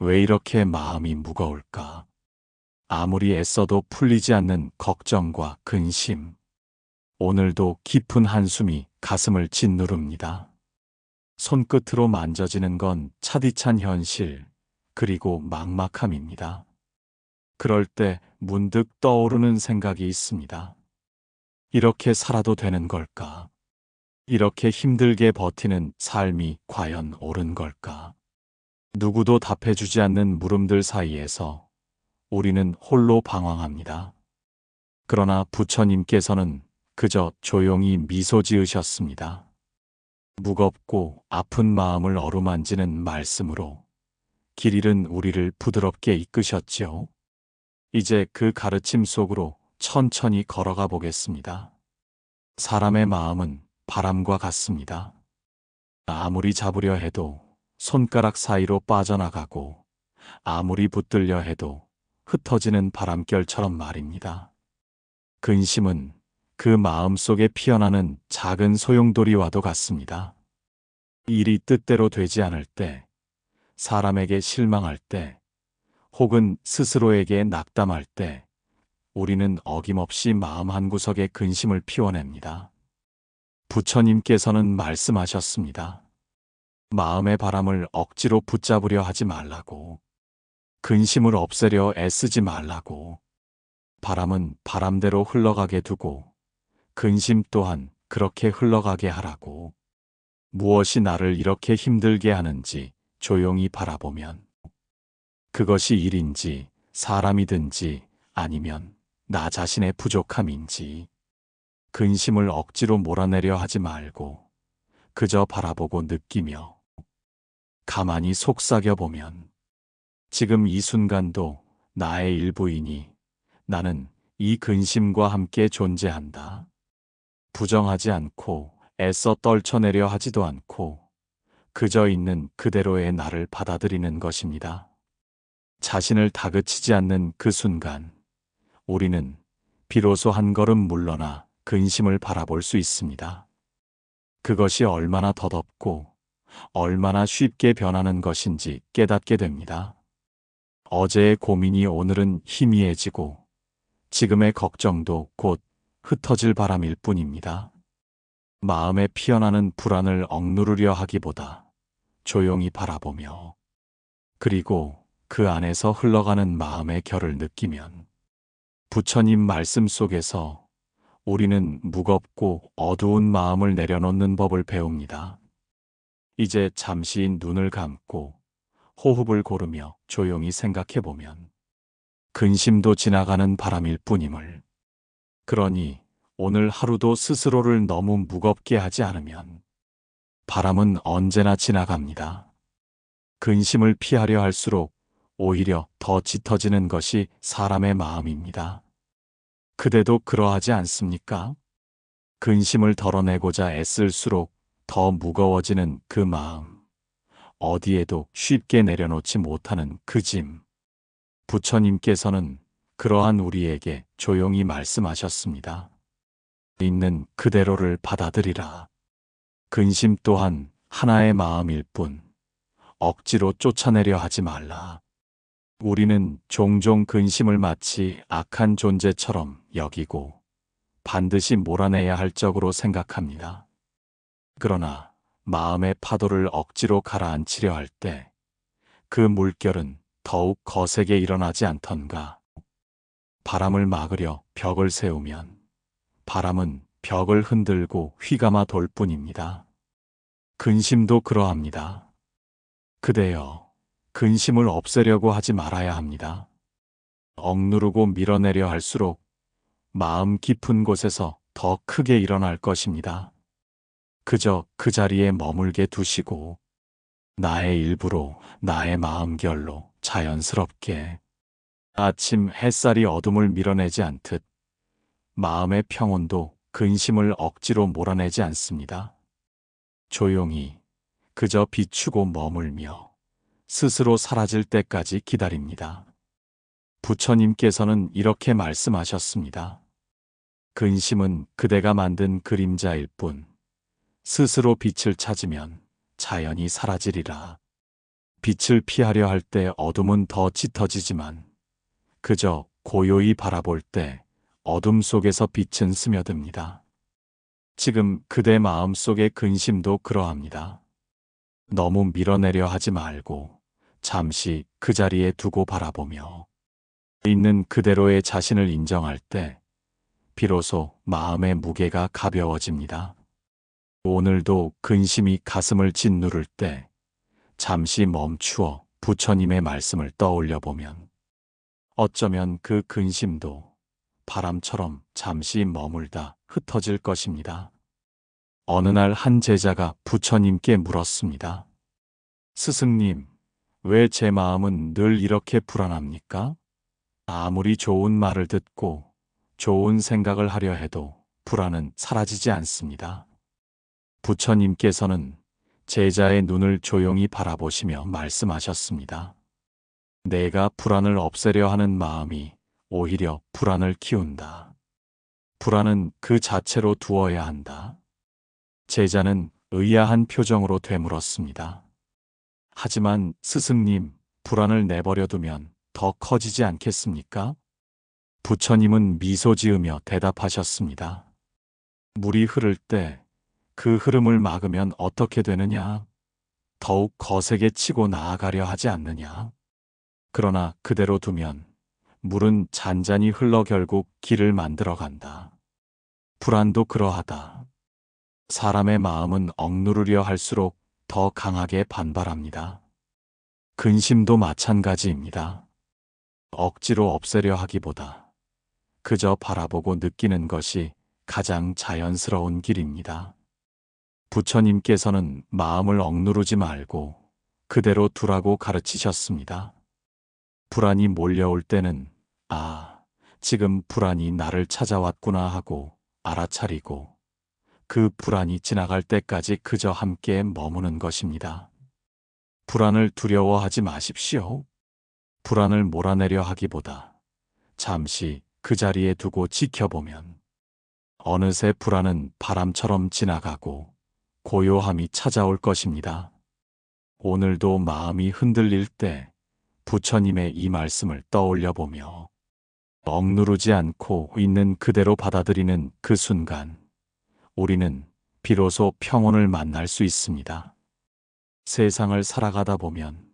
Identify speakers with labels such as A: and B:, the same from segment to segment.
A: 왜 이렇게 마음이 무거울까? 아무리 애써도 풀리지 않는 걱정과 근심. 오늘도 깊은 한숨이 가슴을 짓누릅니다. 손끝으로 만져지는 건 차디찬 현실, 그리고 막막함입니다. 그럴 때 문득 떠오르는 생각이 있습니다. 이렇게 살아도 되는 걸까? 이렇게 힘들게 버티는 삶이 과연 옳은 걸까? 누구도 답해주지 않는 물음들 사이에서 우리는 홀로 방황합니다. 그러나 부처님께서는 그저 조용히 미소 지으셨습니다. 무겁고 아픈 마음을 어루만지는 말씀으로 길 잃은 우리를 부드럽게 이끄셨지요. 이제 그 가르침 속으로 천천히 걸어가 보겠습니다. 사람의 마음은 바람과 같습니다. 아무리 잡으려 해도 손가락 사이로 빠져나가고 아무리 붙들려 해도 흩어지는 바람결처럼 말입니다. 근심은 그 마음 속에 피어나는 작은 소용돌이와도 같습니다. 일이 뜻대로 되지 않을 때, 사람에게 실망할 때, 혹은 스스로에게 낙담할 때, 우리는 어김없이 마음 한구석에 근심을 피워냅니다. 부처님께서는 말씀하셨습니다. 마음의 바람을 억지로 붙잡으려 하지 말라고. 근심을 없애려 애쓰지 말라고. 바람은 바람대로 흘러가게 두고, 근심 또한 그렇게 흘러가게 하라고. 무엇이 나를 이렇게 힘들게 하는지 조용히 바라보면, 그것이 일인지, 사람이든지, 아니면 나 자신의 부족함인지, 근심을 억지로 몰아내려 하지 말고, 그저 바라보고 느끼며, 가만히 속삭여 보면, 지금 이 순간도 나의 일부이니 나는 이 근심과 함께 존재한다. 부정하지 않고 애써 떨쳐내려 하지도 않고 그저 있는 그대로의 나를 받아들이는 것입니다. 자신을 다그치지 않는 그 순간 우리는 비로소 한 걸음 물러나 근심을 바라볼 수 있습니다. 그것이 얼마나 더덥고 얼마나 쉽게 변하는 것인지 깨닫게 됩니다. 어제의 고민이 오늘은 희미해지고 지금의 걱정도 곧 흩어질 바람일 뿐입니다. 마음에 피어나는 불안을 억누르려 하기보다 조용히 바라보며 그리고 그 안에서 흘러가는 마음의 결을 느끼면 부처님 말씀 속에서 우리는 무겁고 어두운 마음을 내려놓는 법을 배웁니다. 이제 잠시 눈을 감고 호흡을 고르며 조용히 생각해 보면 근심도 지나가는 바람일 뿐임을. 그러니 오늘 하루도 스스로를 너무 무겁게 하지 않으면 바람은 언제나 지나갑니다. 근심을 피하려 할수록 오히려 더 짙어지는 것이 사람의 마음입니다. 그대도 그러하지 않습니까? 근심을 덜어내고자 애쓸수록 더 무거워지는 그 마음. 어디에도 쉽게 내려놓지 못하는 그 짐. 부처님께서는 그러한 우리에게 조용히 말씀하셨습니다. 있는 그대로를 받아들이라. 근심 또한 하나의 마음일 뿐, 억지로 쫓아내려 하지 말라. 우리는 종종 근심을 마치 악한 존재처럼 여기고 반드시 몰아내야 할 적으로 생각합니다. 그러나 마음의 파도를 억지로 가라앉히려 할 때 그 물결은 더욱 거세게 일어나지 않던가. 바람을 막으려 벽을 세우면 바람은 벽을 흔들고 휘감아 돌 뿐입니다. 근심도 그러합니다. 그대여, 근심을 없애려고 하지 말아야 합니다. 억누르고 밀어내려 할수록 마음 깊은 곳에서 더 크게 일어날 것입니다. 그저 그 자리에 머물게 두시고 나의 일부로 나의 마음결로 자연스럽게 아침 햇살이 어둠을 밀어내지 않듯 마음의 평온도 근심을 억지로 몰아내지 않습니다. 조용히 그저 비추고 머물며 스스로 사라질 때까지 기다립니다. 부처님께서는 이렇게 말씀하셨습니다. 근심은 그대가 만든 그림자일 뿐 스스로 빛을 찾으면 자연히 사라지리라. 빛을 피하려 할 때 어둠은 더 짙어지지만 그저 고요히 바라볼 때 어둠 속에서 빛은 스며듭니다. 지금 그대 마음 속의 근심도 그러합니다. 너무 밀어내려 하지 말고 잠시 그 자리에 두고 바라보며 있는 그대로의 자신을 인정할 때 비로소 마음의 무게가 가벼워집니다. 오늘도 근심이 가슴을 짓누를 때 잠시 멈추어 부처님의 말씀을 떠올려 보면 어쩌면 그 근심도 바람처럼 잠시 머물다 흩어질 것입니다. 어느 날 한 제자가 부처님께 물었습니다. 스승님, 왜 제 마음은 늘 이렇게 불안합니까? 아무리 좋은 말을 듣고 좋은 생각을 하려 해도 불안은 사라지지 않습니다. 부처님께서는 제자의 눈을 조용히 바라보시며 말씀하셨습니다. 내가 불안을 없애려 하는 마음이 오히려 불안을 키운다. 불안은 그 자체로 두어야 한다. 제자는 의아한 표정으로 되물었습니다. 하지만 스승님, 불안을 내버려 두면 더 커지지 않겠습니까? 부처님은 미소 지으며 대답하셨습니다. 물이 흐를 때 그 흐름을 막으면 어떻게 되느냐? 더욱 거세게 치고 나아가려 하지 않느냐? 그러나 그대로 두면 물은 잔잔히 흘러 결국 길을 만들어 간다. 불안도 그러하다. 사람의 마음은 억누르려 할수록 더 강하게 반발합니다. 근심도 마찬가지입니다. 억지로 없애려 하기보다 그저 바라보고 느끼는 것이 가장 자연스러운 길입니다. 부처님께서는 마음을 억누르지 말고 그대로 두라고 가르치셨습니다. 불안이 몰려올 때는 아, 지금 불안이 나를 찾아왔구나 하고 알아차리고 그 불안이 지나갈 때까지 그저 함께 머무는 것입니다. 불안을 두려워하지 마십시오. 불안을 몰아내려 하기보다 잠시 그 자리에 두고 지켜보면 어느새 불안은 바람처럼 지나가고 고요함이 찾아올 것입니다. 오늘도 마음이 흔들릴 때 부처님의 이 말씀을 떠올려 보며 억누르지 않고 있는 그대로 받아들이는 그 순간 우리는 비로소 평온을 만날 수 있습니다. 세상을 살아가다 보면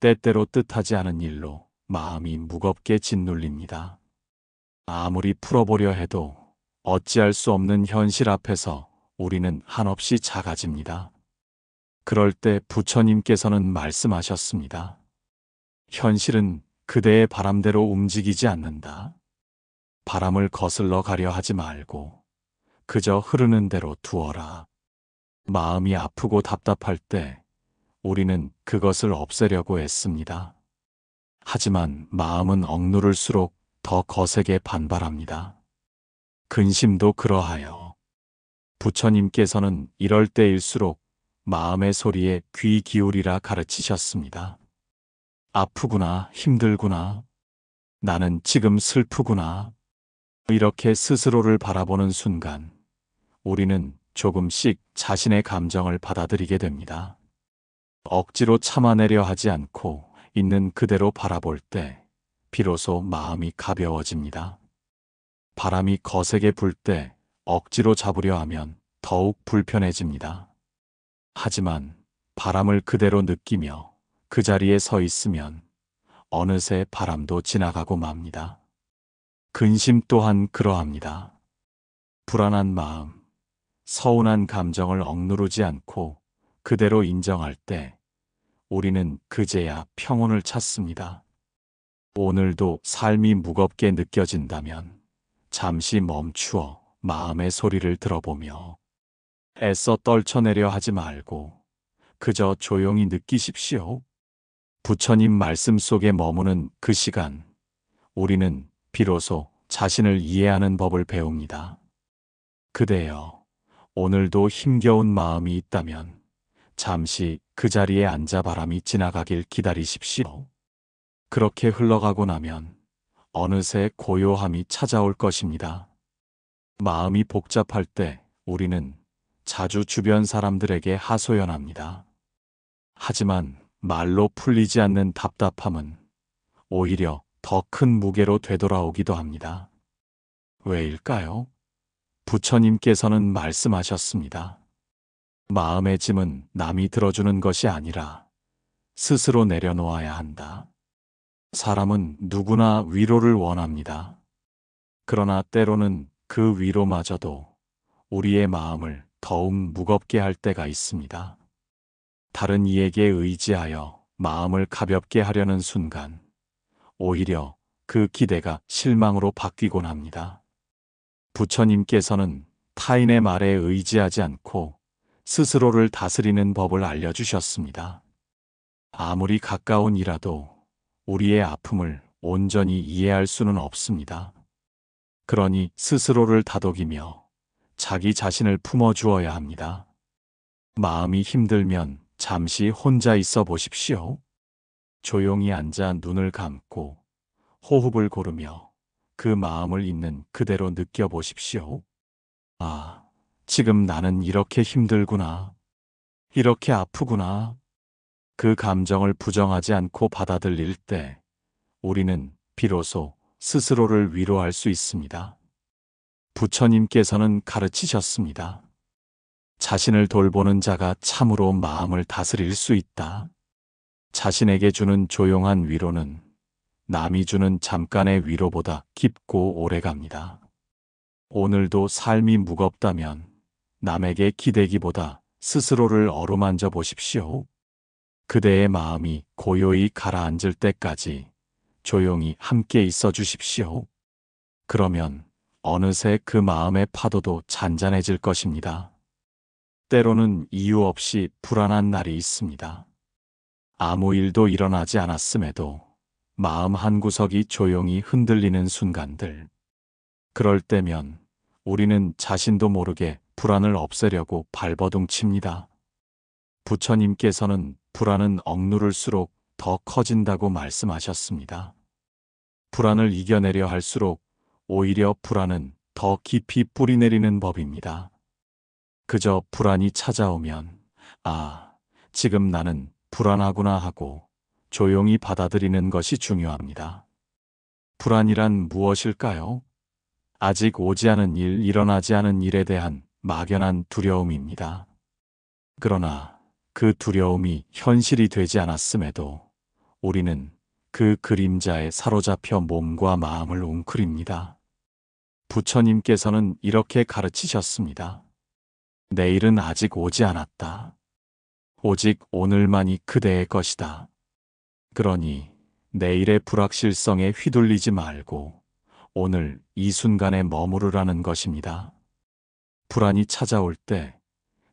A: 때때로 뜻하지 않은 일로 마음이 무겁게 짓눌립니다. 아무리 풀어보려 해도 어찌할 수 없는 현실 앞에서 우리는 한없이 작아집니다. 그럴 때 부처님께서는 말씀하셨습니다. 현실은 그대의 바람대로 움직이지 않는다. 바람을 거슬러 가려 하지 말고 그저 흐르는 대로 두어라. 마음이 아프고 답답할 때 우리는 그것을 없애려고 애씁니다. 하지만 마음은 억누를수록 더 거세게 반발합니다. 근심도 그러하여 부처님께서는 이럴 때일수록 마음의 소리에 귀 기울이라 가르치셨습니다. 아프구나, 힘들구나. 나는 지금 슬프구나. 이렇게 스스로를 바라보는 순간 우리는 조금씩 자신의 감정을 받아들이게 됩니다. 억지로 참아내려 하지 않고 있는 그대로 바라볼 때 비로소 마음이 가벼워집니다. 바람이 거세게 불 때 억지로 잡으려 하면 더욱 불편해집니다. 하지만 바람을 그대로 느끼며 그 자리에 서 있으면 어느새 바람도 지나가고 맙니다. 근심 또한 그러합니다. 불안한 마음, 서운한 감정을 억누르지 않고 그대로 인정할 때 우리는 그제야 평온을 찾습니다. 오늘도 삶이 무겁게 느껴진다면 잠시 멈추어 마음의 소리를 들어보며 애써 떨쳐내려 하지 말고 그저 조용히 느끼십시오. 부처님 말씀 속에 머무는 그 시간, 우리는 비로소 자신을 이해하는 법을 배웁니다. 그대여, 오늘도 힘겨운 마음이 있다면 잠시 그 자리에 앉아 바람이 지나가길 기다리십시오. 그렇게 흘러가고 나면 어느새 고요함이 찾아올 것입니다. 마음이 복잡할 때 우리는 자주 주변 사람들에게 하소연합니다. 하지만 말로 풀리지 않는 답답함은 오히려 더 큰 무게로 되돌아오기도 합니다. 왜일까요? 부처님께서는 말씀하셨습니다. 마음의 짐은 남이 들어주는 것이 아니라 스스로 내려놓아야 한다. 사람은 누구나 위로를 원합니다. 그러나 때로는 그 위로마저도 우리의 마음을 더욱 무겁게 할 때가 있습니다. 다른 이에게 의지하여 마음을 가볍게 하려는 순간, 오히려 그 기대가 실망으로 바뀌곤 합니다. 부처님께서는 타인의 말에 의지하지 않고 스스로를 다스리는 법을 알려주셨습니다. 아무리 가까운 이라도 우리의 아픔을 온전히 이해할 수는 없습니다. 그러니 스스로를 다독이며 자기 자신을 품어주어야 합니다. 마음이 힘들면 잠시 혼자 있어 보십시오. 조용히 앉아 눈을 감고 호흡을 고르며 그 마음을 있는 그대로 느껴보십시오. 아, 지금 나는 이렇게 힘들구나. 이렇게 아프구나. 그 감정을 부정하지 않고 받아들일 때 우리는 비로소 스스로를 위로할 수 있습니다. 부처님께서는 가르치셨습니다. 자신을 돌보는 자가 참으로 마음을 다스릴 수 있다. 자신에게 주는 조용한 위로는 남이 주는 잠깐의 위로보다 깊고 오래 갑니다. 오늘도 삶이 무겁다면 남에게 기대기보다 스스로를 어루만져 보십시오. 그대의 마음이 고요히 가라앉을 때까지 조용히 함께 있어 주십시오. 그러면 어느새 그 마음의 파도도 잔잔해질 것입니다. 때로는 이유 없이 불안한 날이 있습니다. 아무 일도 일어나지 않았음에도 마음 한구석이 조용히 흔들리는 순간들. 그럴 때면 우리는 자신도 모르게 불안을 없애려고 발버둥 칩니다. 부처님께서는 불안은 억누를수록 더 커진다고 말씀하셨습니다. 불안을 이겨내려 할수록 오히려 불안은 더 깊이 뿌리내리는 법입니다. 그저 불안이 찾아오면, 아, 지금 나는 불안하구나 하고 조용히 받아들이는 것이 중요합니다. 불안이란 무엇일까요? 아직 오지 않은 일, 일어나지 않은 일에 대한 막연한 두려움입니다. 그러나 그 두려움이 현실이 되지 않았음에도 우리는 그 그림자에 사로잡혀 몸과 마음을 웅크립니다. 부처님께서는 이렇게 가르치셨습니다. 내일은 아직 오지 않았다. 오직 오늘만이 그대의 것이다. 그러니 내일의 불확실성에 휘둘리지 말고 오늘 이 순간에 머무르라는 것입니다. 불안이 찾아올 때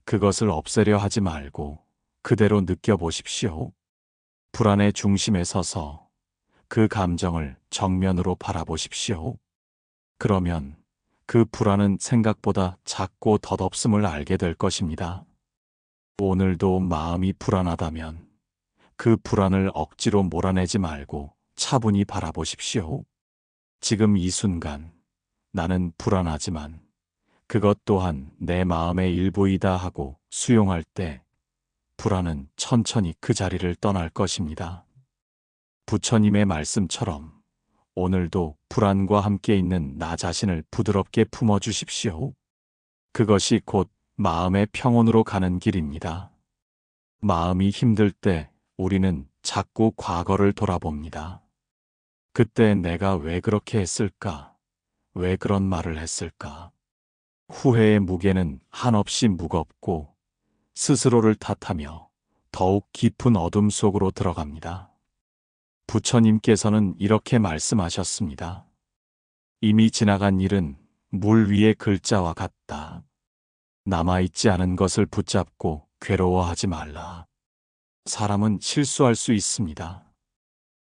A: 그것을 없애려 하지 말고 그대로 느껴보십시오. 불안의 중심에 서서 그 감정을 정면으로 바라보십시오. 그러면 그 불안은 생각보다 작고 덧없음을 알게 될 것입니다. 오늘도 마음이 불안하다면 그 불안을 억지로 몰아내지 말고 차분히 바라보십시오. 지금 이 순간 나는 불안하지만 그것 또한 내 마음의 일부이다 하고 수용할 때 불안은 천천히 그 자리를 떠날 것입니다. 부처님의 말씀처럼 오늘도 불안과 함께 있는 나 자신을 부드럽게 품어 주십시오. 그것이 곧 마음의 평온으로 가는 길입니다. 마음이 힘들 때 우리는 자꾸 과거를 돌아봅니다. 그때 내가 왜 그렇게 했을까? 왜 그런 말을 했을까? 후회의 무게는 한없이 무겁고 스스로를 탓하며 더욱 깊은 어둠 속으로 들어갑니다. 부처님께서는 이렇게 말씀하셨습니다. 이미 지나간 일은 물 위의 글자와 같다. 남아있지 않은 것을 붙잡고 괴로워하지 말라. 사람은 실수할 수 있습니다.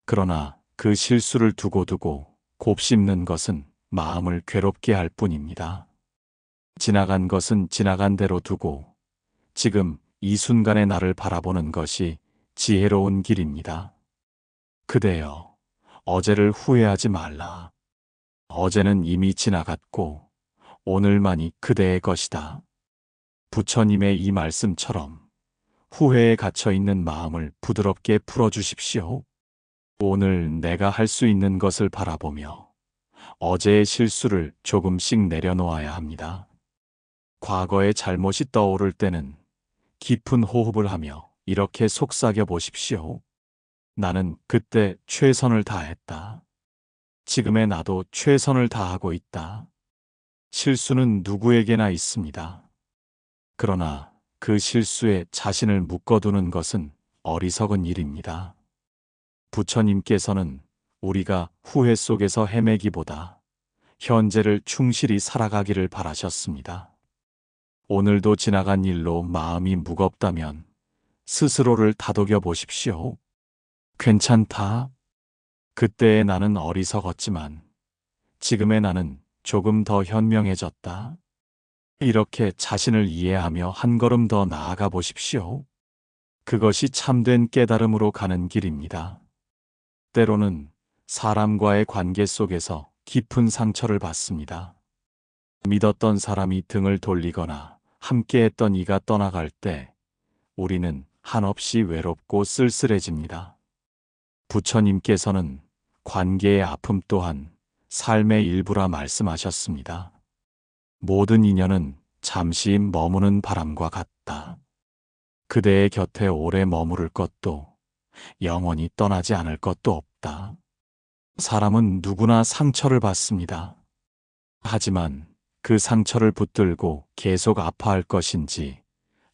A: 그러나 그 실수를 두고두고 곱씹는 것은 마음을 괴롭게 할 뿐입니다. 지나간 것은 지나간 대로 두고 지금 이 순간의 나를 바라보는 것이 지혜로운 길입니다. 그대여, 어제를 후회하지 말라. 어제는 이미 지나갔고 오늘만이 그대의 것이다. 부처님의 이 말씀처럼 후회에 갇혀 있는 마음을 부드럽게 풀어주십시오. 오늘 내가 할 수 있는 것을 바라보며 어제의 실수를 조금씩 내려놓아야 합니다. 과거의 잘못이 떠오를 때는 깊은 호흡을 하며 이렇게 속삭여 보십시오. 나는 그때 최선을 다했다. 지금의 나도 최선을 다하고 있다. 실수는 누구에게나 있습니다. 그러나 그 실수에 자신을 묶어두는 것은 어리석은 일입니다. 부처님께서는 우리가 후회 속에서 헤매기보다 현재를 충실히 살아가기를 바라셨습니다. 오늘도 지나간 일로 마음이 무겁다면 스스로를 다독여 보십시오. 괜찮다. 그때의 나는 어리석었지만 지금의 나는 조금 더 현명해졌다. 이렇게 자신을 이해하며 한 걸음 더 나아가 보십시오. 그것이 참된 깨달음으로 가는 길입니다. 때로는 사람과의 관계 속에서 깊은 상처를 받습니다. 믿었던 사람이 등을 돌리거나 함께했던 이가 떠나갈 때 우리는 한없이 외롭고 쓸쓸해집니다. 부처님께서는 관계의 아픔 또한 삶의 일부라 말씀하셨습니다. 모든 인연은 잠시 머무는 바람과 같다. 그대의 곁에 오래 머무를 것도 영원히 떠나지 않을 것도 없다. 사람은 누구나 상처를 받습니다. 하지만 그 상처를 붙들고 계속 아파할 것인지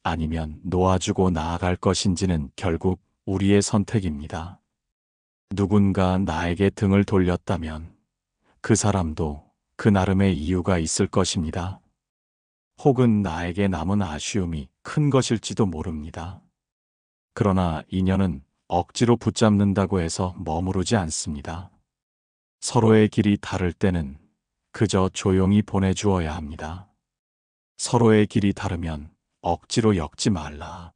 A: 아니면 놓아주고 나아갈 것인지는 결국 우리의 선택입니다. 누군가 나에게 등을 돌렸다면 그 사람도 그 나름의 이유가 있을 것입니다. 혹은 나에게 남은 아쉬움이 큰 것일지도 모릅니다. 그러나 인연은 억지로 붙잡는다고 해서 머무르지 않습니다. 서로의 길이 다를 때는 그저 조용히 보내주어야 합니다. 서로의 길이 다르면 억지로 엮지 말라.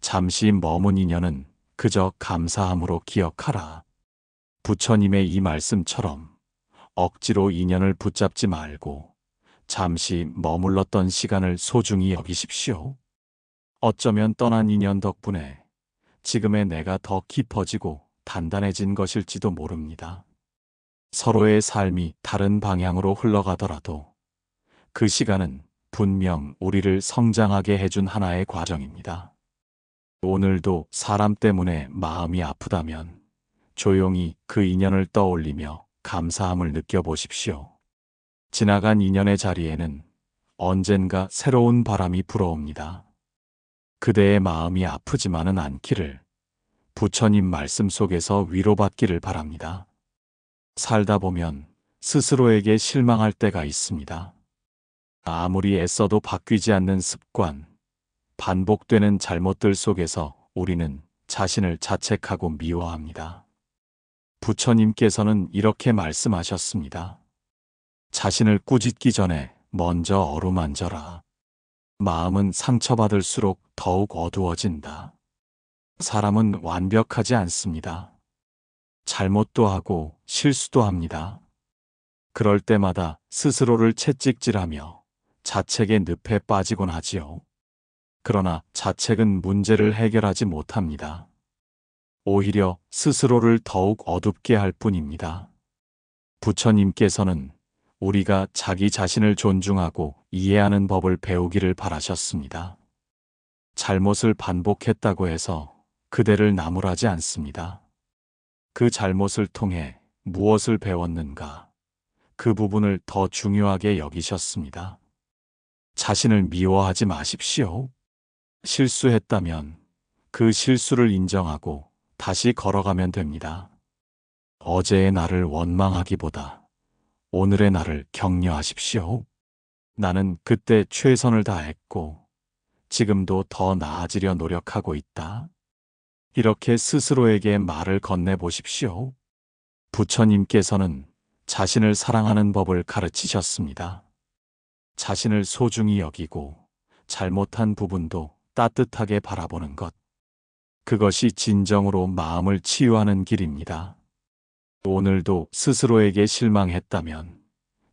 A: 잠시 머문 인연은 그저 감사함으로 기억하라. 부처님의 이 말씀처럼 억지로 인연을 붙잡지 말고 잠시 머물렀던 시간을 소중히 여기십시오. 어쩌면 떠난 인연 덕분에 지금의 내가 더 깊어지고 단단해진 것일지도 모릅니다. 서로의 삶이 다른 방향으로 흘러가더라도 그 시간은 분명 우리를 성장하게 해준 하나의 과정입니다. 오늘도 사람 때문에 마음이 아프다면 조용히 그 인연을 떠올리며 감사함을 느껴보십시오. 지나간 인연의 자리에는 언젠가 새로운 바람이 불어옵니다. 그대의 마음이 아프지만은 않기를 부처님 말씀 속에서 위로받기를 바랍니다. 살다 보면 스스로에게 실망할 때가 있습니다. 아무리 애써도 바뀌지 않는 습관, 반복되는 잘못들 속에서 우리는 자신을 자책하고 미워합니다. 부처님께서는 이렇게 말씀하셨습니다. 자신을 꾸짖기 전에 먼저 어루만져라. 마음은 상처받을수록 더욱 어두워진다. 사람은 완벽하지 않습니다. 잘못도 하고 실수도 합니다. 그럴 때마다 스스로를 채찍질하며 자책의 늪에 빠지곤 하지요. 그러나 자책은 문제를 해결하지 못합니다. 오히려 스스로를 더욱 어둡게 할 뿐입니다. 부처님께서는 우리가 자기 자신을 존중하고 이해하는 법을 배우기를 바라셨습니다. 잘못을 반복했다고 해서 그대를 나무라지 않습니다. 그 잘못을 통해 무엇을 배웠는가? 그 부분을 더 중요하게 여기셨습니다. 자신을 미워하지 마십시오. 실수했다면 그 실수를 인정하고 다시 걸어가면 됩니다. 어제의 나를 원망하기보다 오늘의 나를 격려하십시오. 나는 그때 최선을 다했고 지금도 더 나아지려 노력하고 있다. 이렇게 스스로에게 말을 건네보십시오. 부처님께서는 자신을 사랑하는 법을 가르치셨습니다. 자신을 소중히 여기고 잘못한 부분도 따뜻하게 바라보는 것. 그것이 진정으로 마음을 치유하는 길입니다. 오늘도 스스로에게 실망했다면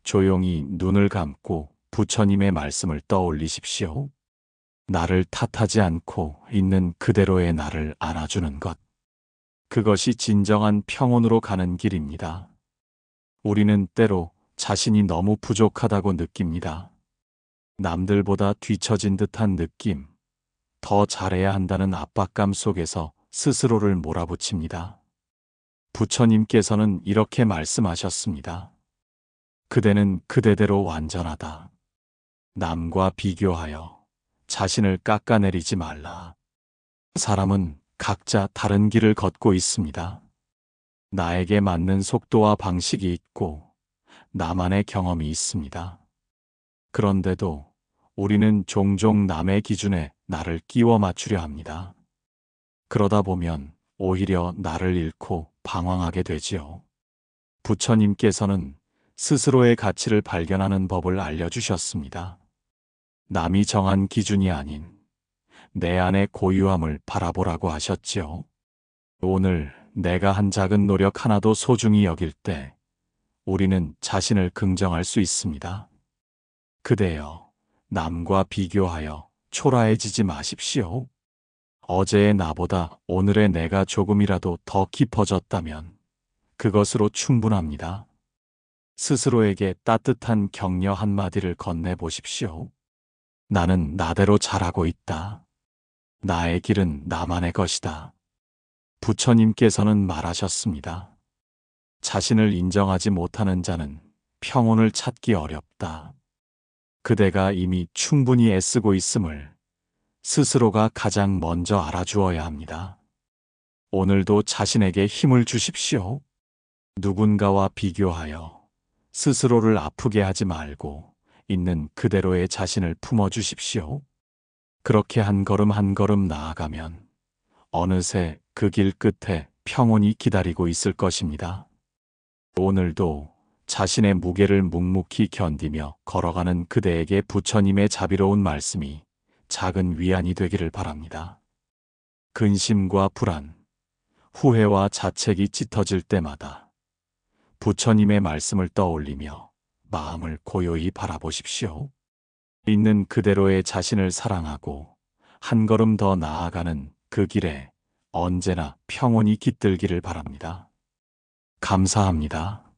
A: 조용히 눈을 감고 부처님의 말씀을 떠올리십시오. 나를 탓하지 않고 있는 그대로의 나를 안아주는 것. 그것이 진정한 평온으로 가는 길입니다. 우리는 때로 자신이 너무 부족하다고 느낍니다. 남들보다 뒤처진 듯한 느낌, 더 잘해야 한다는 압박감 속에서 스스로를 몰아붙입니다. 부처님께서는 이렇게 말씀하셨습니다. 그대는 그대대로 완전하다. 남과 비교하여 자신을 깎아내리지 말라. 사람은 각자 다른 길을 걷고 있습니다. 나에게 맞는 속도와 방식이 있고 나만의 경험이 있습니다. 그런데도 우리는 종종 남의 기준에 나를 끼워 맞추려 합니다. 그러다 보면 오히려 나를 잃고 방황하게 되지요. 부처님께서는 스스로의 가치를 발견하는 법을 알려주셨습니다. 남이 정한 기준이 아닌 내 안의 고유함을 바라보라고 하셨지요. 오늘 내가 한 작은 노력 하나도 소중히 여길 때 우리는 자신을 긍정할 수 있습니다. 그대여, 남과 비교하여 초라해지지 마십시오. 어제의 나보다 오늘의 내가 조금이라도 더 깊어졌다면 그것으로 충분합니다. 스스로에게 따뜻한 격려 한마디를 건네보십시오. 나는 나대로 잘하고 있다. 나의 길은 나만의 것이다. 부처님께서는 말하셨습니다. 자신을 인정하지 못하는 자는 평온을 찾기 어렵다. 그대가 이미 충분히 애쓰고 있음을 스스로가 가장 먼저 알아주어야 합니다. 오늘도 자신에게 힘을 주십시오. 누군가와 비교하여 스스로를 아프게 하지 말고 있는 그대로의 자신을 품어주십시오. 그렇게 한 걸음 한 걸음 나아가면 어느새 그 길 끝에 평온이 기다리고 있을 것입니다. 오늘도 자신의 무게를 묵묵히 견디며 걸어가는 그대에게 부처님의 자비로운 말씀이 작은 위안이 되기를 바랍니다. 근심과 불안, 후회와 자책이 짙어질 때마다 부처님의 말씀을 떠올리며 마음을 고요히 바라보십시오. 있는 그대로의 자신을 사랑하고 한 걸음 더 나아가는 그 길에 언제나 평온이 깃들기를 바랍니다. 감사합니다.